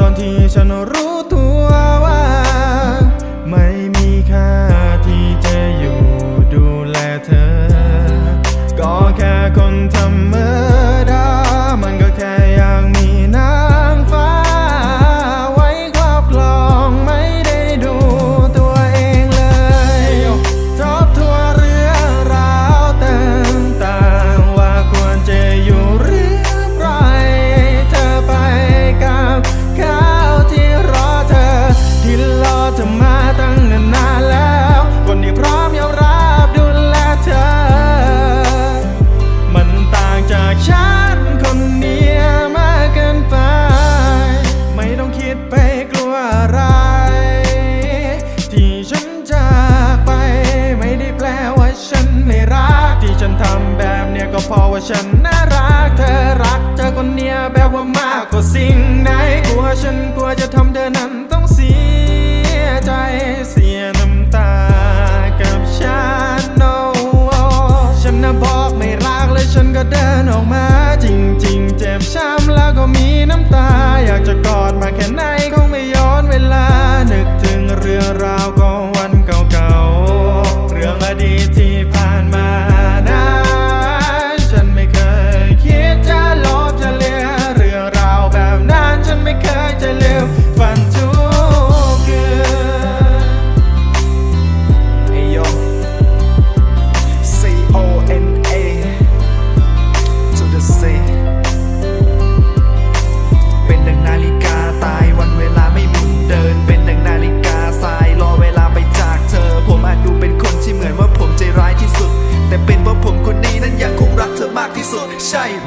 ตอนที่ฉันรู้ ว่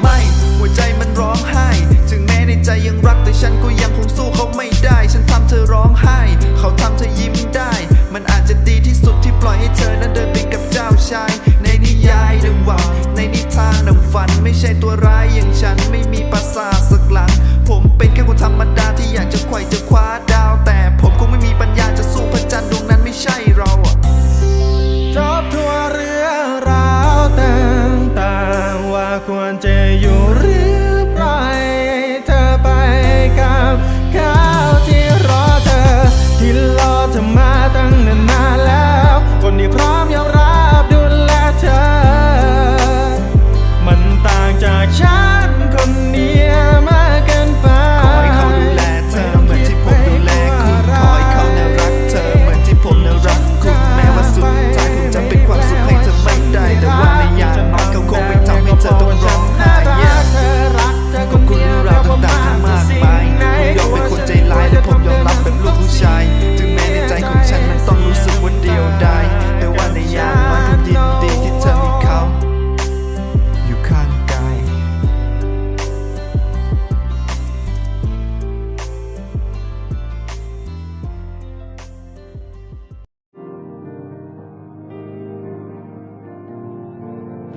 ไหมหัวใจมันร้องไห้ ถึงแม้ในใจยังรักแต่ฉันก็ยังคงสู้เขาไม่ได้ ฉันทำเธอร้องไห้ เขาทำเธอยิ้มได้ มันอาจจะดีที่สุดที่ปล่อยให้เธอนั้นเดินไปกับเจ้าชาย ในนิยายดังหวังในนิทานดังฝัน ไม่ใช่ตัวร้ายอย่างฉันไม่มีปราสาทสักหลัง ผมเป็นแค่คนธรรมดา ควรจ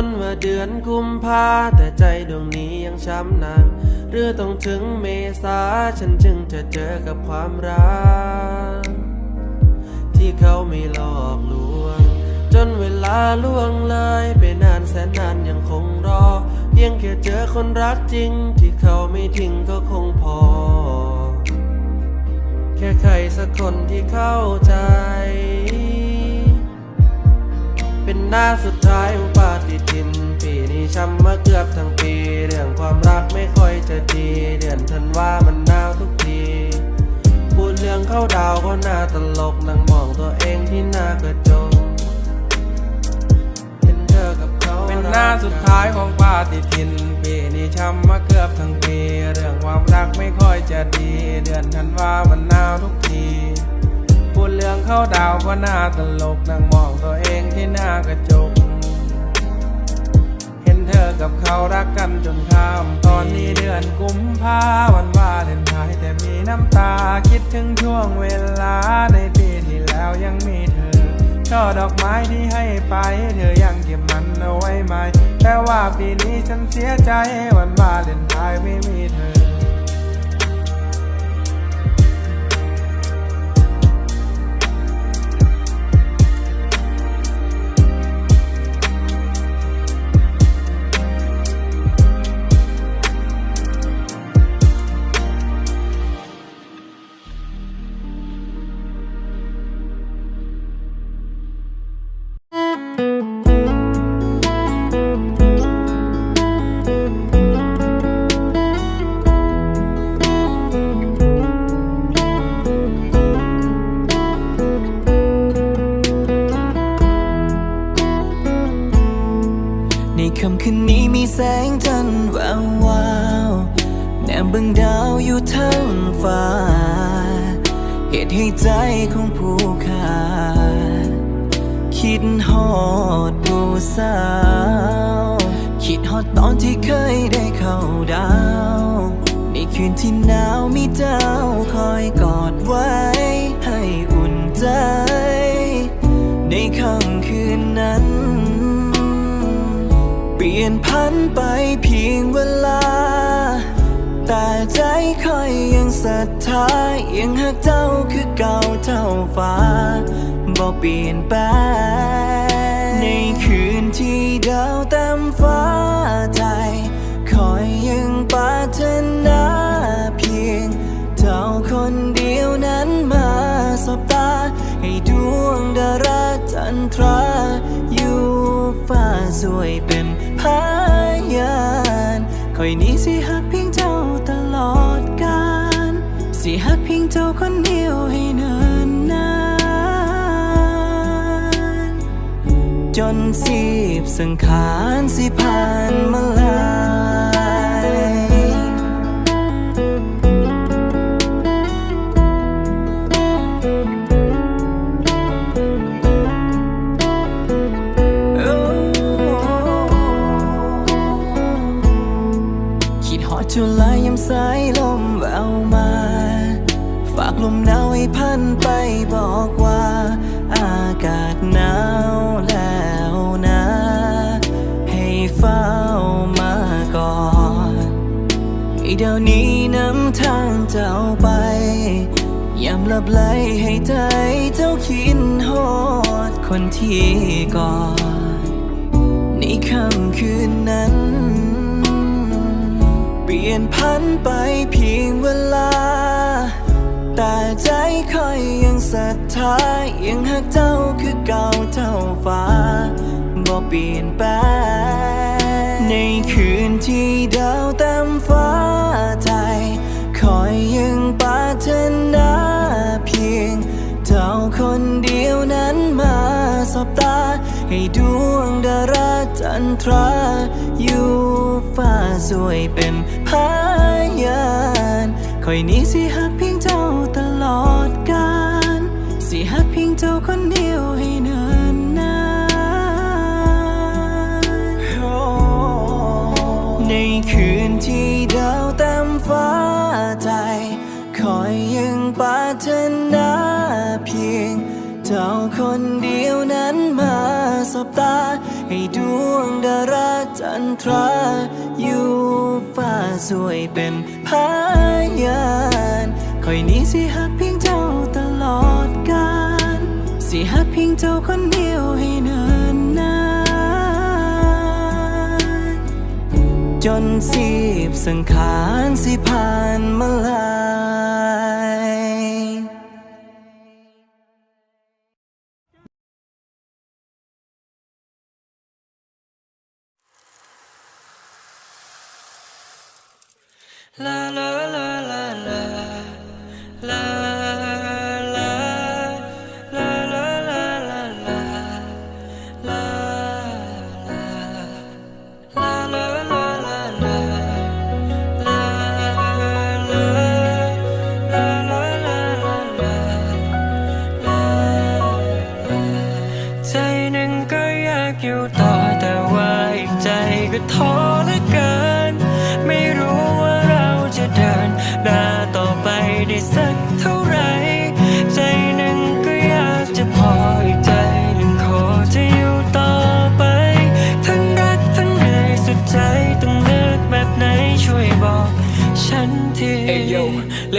จนว่าเดือนกุมภาแต่ใจดวงนี้ยังช้ำนักหรือต้องถึงเมษาฉันจึงจะเจอกับความรัก ที่เขาไม่หลอกลวง จนเวลาล่วงเลยไปนานแสนนานยังคงรอ เพียงแค่เจอคนรักจริง ที่เขาไม่ทิ้งก็คงพอ แค่ใครสักคนที่เข้าใจ เป็นหน้าสุดท้ายของปาฏิทิน ปีนี้ช้ำมาเกือบทั้งปี เรื่องความรักไม่ค่อยจะดี เดือนธันวามันหนาวทุกที พูดเรื่องเข้าดาวก็น่าตลกนั่งมองตัวเองที่หน้ากระจกเห็นเธอกับเขาเป็นหน้าสุดท้ายของปาฏิทิน ปีนี้ช้ำมาเกือบทั้งปี เรื่องความรักไม่ค่อยจะดี เดือนธันวามันหนาวทุกที เรื่องเข้าดาวก็น่าตลกนั่งมองตัวเองที่หน้ากระจก เห็นเธอกับเขารักกันจนข้าม ตอนนี้เดือนกุมภาวันวาเลนไทน์แต่มีน้ำตาคิดถึงช่วงเวลาในปีที่แล้วยังมีเธอช่อดอกไม้ที่ให้ไป เธอยังเก็บมันเอาไว้ไหมแต่ว่าปีนี้ฉันเสียใจวันวาเลนไทน์ไม่มีเธอ คืนที่หนาวมีเจ้าคอยกอดไว้ ให้อุ่นใจ ในค่ำคืนนั้น เปลี่ยนพันไปเพียงเวลา แต่ใจคอยยังศรัทธายังหักเจ้าคือเก่าเท่าฟ้าบ่เปลี่ยนแปลงในคืนที่ดาวเต็มฟ้าใจคอยยังปารถน จันทราอยู่ฟ้าสวยเป็นพยานคอยนี้สิหักเพียงเจ้าตลอดกาลสิหักเพียงเจ้าคนเดียวให้เนินนานจนสีบสังขารสิผ่านมาลา เดี๋ยวนี้นำทางเจ้าไปยามลับไหลให้ใจเจ้าคิดฮอดคนที่ก่อนในค่ำคืนนั้น เปลี่ยนพันไปเพียงเวลา แต่ใจคอยยังศรัทธายังหักเจ้าคือเก่าเท่าฟ้าบ่เปลี่ยนแปลงในคืนที่ดาวเต็มฟ้า ถนาเพียงเจ้าคนเดียวนั้นมาสบตา ให้ดวงดาราจันทรา อยู่ฟ้าสวยเป็นพยานคอยนี้สิหักเพียงเจ้าตลอดกาลสิหักเพียงเจ้าคนเดียวให้เนินนานในคืนที่ ถนาเพียง เจ้าคนเดียวนั้นมาสบตา ให้ดวงดาราจันทรา อยู่ฟ้าสวยเป็นพยานคอยนี้สิหักเพียงเจ้าตลอดกาลสิหักเพียงเจ้าคนเดียวให้เนินนานจนสีบสังขารสิผ่านมาลา